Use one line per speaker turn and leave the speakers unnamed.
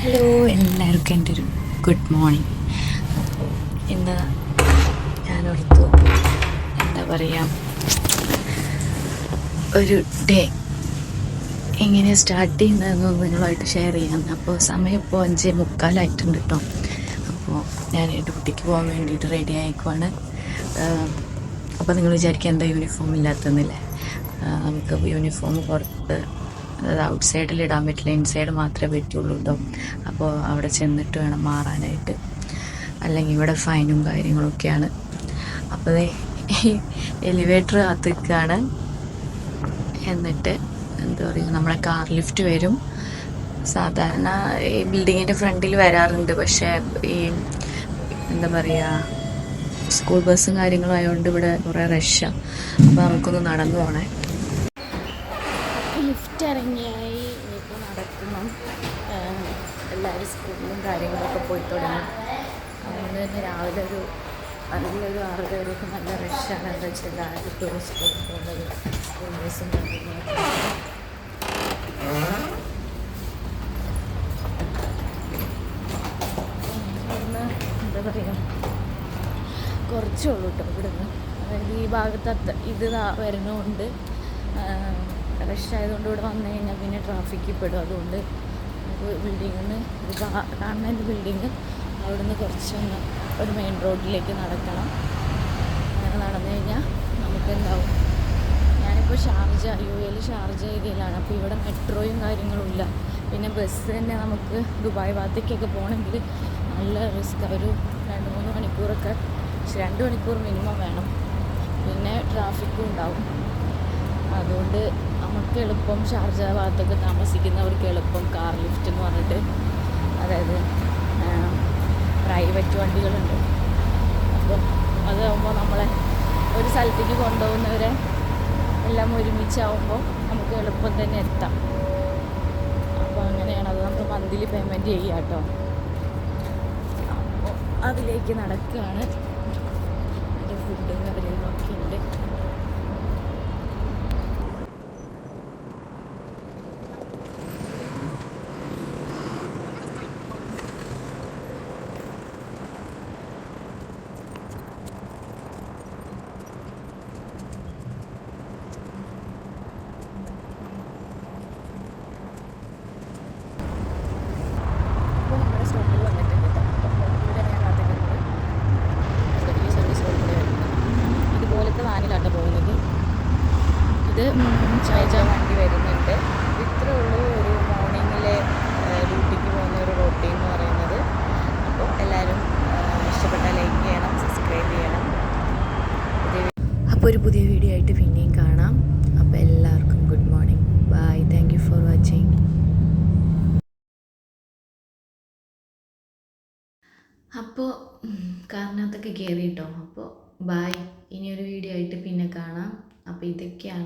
Hello എല്ലാവർക്കും എന്റെ ഒരു ഗുഡ് മോർണിംഗ് ഇന്ന് ഞാനോർത്തു എന്താ പറയുക ഒരു ഡേ എങ്ങനെ സ്റ്റാർട്ട് ചെയ്യുന്നതെന്ന് നിങ്ങളുമായിട്ട് ഷെയർ ചെയ്യാം. അപ്പോൾ സമയം ഇപ്പോൾ അഞ്ചേ മുക്കാലായിട്ടുണ്ട് കേട്ടോ അപ്പോൾ ഞാൻ ഡ്യൂട്ടിക്ക് പോകാൻ വേണ്ടിയിട്ട് റെഡി ആയിക്കുവാണ്. അപ്പോൾ നിങ്ങൾ വിചാരിക്കുക എന്താ യൂണിഫോം ഇല്ലാത്തതെന്നില്ലേ? നമുക്ക് യൂണിഫോം പുറത്ത് അതായത് ഔട്ട് സൈഡിൽ ഇടാൻ പറ്റില്ല ഇൻസൈഡ് മാത്രമേ പറ്റുള്ളൂ കേട്ടോ അപ്പോൾ അവിടെ ചെന്നിട്ട് വേണം മാറാനായിട്ട്. അല്ലെങ്കിൽ ഇവിടെ ഫൈനും കാര്യങ്ങളൊക്കെയാണ്. അപ്പോൾ എലിവേറ്റർ കാത്തിക്കാണ് എന്നിട്ട് എന്താ പറയുക നമ്മളെ കാർ ലിഫ്റ്റ് വരും. സാധാരണ ഈ ബിൽഡിങ്ങിന്റെ ഫ്രണ്ടിൽ വരാറുണ്ട്. പക്ഷേ ഈ എന്താ പറയുക സ്കൂൾ ബസ്സും കാര്യങ്ങളും ആയതുകൊണ്ട് ഇവിടെ കുറേ റഷ്യ അപ്പോൾ നമുക്കൊന്ന് നടന്നു പോകണേ ഇറങ്ങിയായി. ഇനിയിപ്പോൾ നടക്കണം എല്ലാവരും സ്കൂളിലും കാര്യങ്ങളൊക്കെ പോയി തുടങ്ങി. അതുകൊണ്ട് തന്നെ രാവിലെ ഒരു നല്ലൊരു ആറര വരെയൊക്കെ നല്ല റഷാണ് എന്താ വെച്ചാൽ എല്ലാവരും ടൂറിസ്റ്റ് പോകുന്നത്. സ്കൂൾ ബസ്സും എന്താ പറയുക കുറച്ചേ ഉള്ളൂ കേട്ടോ ഇവിടുന്ന്. അതായത് ഈ ഭാഗത്ത് ഇത് വരുന്നതുകൊണ്ട് റഷ് ആയതുകൊണ്ട് ഇവിടെ വന്നു കഴിഞ്ഞാൽ പിന്നെ ട്രാഫിക്കിൽ പെടും. അതുകൊണ്ട് നമുക്ക് ബിൽഡിങ്ങിൽ നിന്ന് ഗവൺമെന്റ് ബിൽഡിങ് അവിടെ അവിടുന്ന് കുറച്ചൊന്ന് ഒരു മെയിൻ റോഡിലേക്ക് നടക്കണം. അങ്ങനെ നടന്നു കഴിഞ്ഞാൽ നമുക്ക് എന്താവും ഞാനിപ്പോൾ ഷാർജ യു എയിൽ ഷാർജ ഏരിയയിലാണ് അപ്പോൾ ഇവിടെ മെട്രോയും കാര്യങ്ങളും ഇല്ല. പിന്നെ ബസ് തന്നെ നമുക്ക് ദുബായ് ഭാഗത്തേക്കൊക്കെ പോകണമെങ്കിൽ നല്ല റിസ്ക് ഒരു രണ്ട് മൂന്ന് മണിക്കൂറൊക്കെ രണ്ട് മണിക്കൂർ മിനിമം വേണം. പിന്നെ ട്രാഫിക്കും ഉണ്ടാവും. അതുകൊണ്ട് നമുക്ക് എളുപ്പം ഷാർജ ഭാഗത്തൊക്കെ താമസിക്കുന്നവർക്ക് എളുപ്പം കാർ ലിഫ്റ്റ് എന്ന് പറഞ്ഞിട്ട്. അതായത് പ്രൈവറ്റ് വണ്ടികളുണ്ട്. അപ്പം അതാകുമ്പോൾ നമ്മളെ ഒരു സ്ഥലത്തേക്ക് കൊണ്ടുപോകുന്നവരെ എല്ലാം ഒരുമിച്ചാവുമ്പോൾ നമുക്ക് എളുപ്പം തന്നെ എത്താം. അപ്പോൾ അങ്ങനെയാണ് അത് നമുക്ക് മന്ത്ലി പേയ്മെന്റ് ചെയ്യാം കേട്ടോ അപ്പോൾ അതിലേക്ക് നടക്കുകയാണ് അതിന്റെ ഫുഡും കാര്യങ്ങളൊക്കെ ഉണ്ട് ഇപ്പോൾ നമ്മുടെ സ്റ്റോപ്പിൽ വന്നിട്ടുണ്ട് കേട്ടോ അപ്പോൾ ഇവിടെ ഞാൻ കാത്തിരിക്കുന്നത് ഈ സർവീസ് റോഡിൽ വരുന്നത് ഇതുപോലത്തെ വാനിലാട്ടോ പോകുന്നത് ഇത് ചായച്ച വണ്ടി വരുന്നുണ്ട്. ഇത്രേ ഉള്ളൂ ഒരു മോർണിംഗിലെ ഡ്യൂട്ടിക്ക് പോകുന്ന ഒരു റൊട്ടീൻ എന്ന് പറയുന്നത്. അപ്പോൾ എല്ലാവരും ഇഷ്ടപ്പെട്ട ലൈക്ക് ചെയ്യണം സബ്സ്ക്രൈബ് ചെയ്യണം. അപ്പോൾ ഒരു പുതിയ വീഡിയോ ആയിട്ട് പിന്നെയും കാണാം. അപ്പോൾ എല്ലാവർക്കും good morning bye thank you for watching അപ്പോൾ കാറിനകത്തൊക്കെ കയറി കേട്ടോ. അപ്പോൾ ബായ് ഇനിയൊരു വീഡിയോ ആയിട്ട് പിന്നെ കാണാം. അപ്പോൾ ഇതൊക്കെയാണ്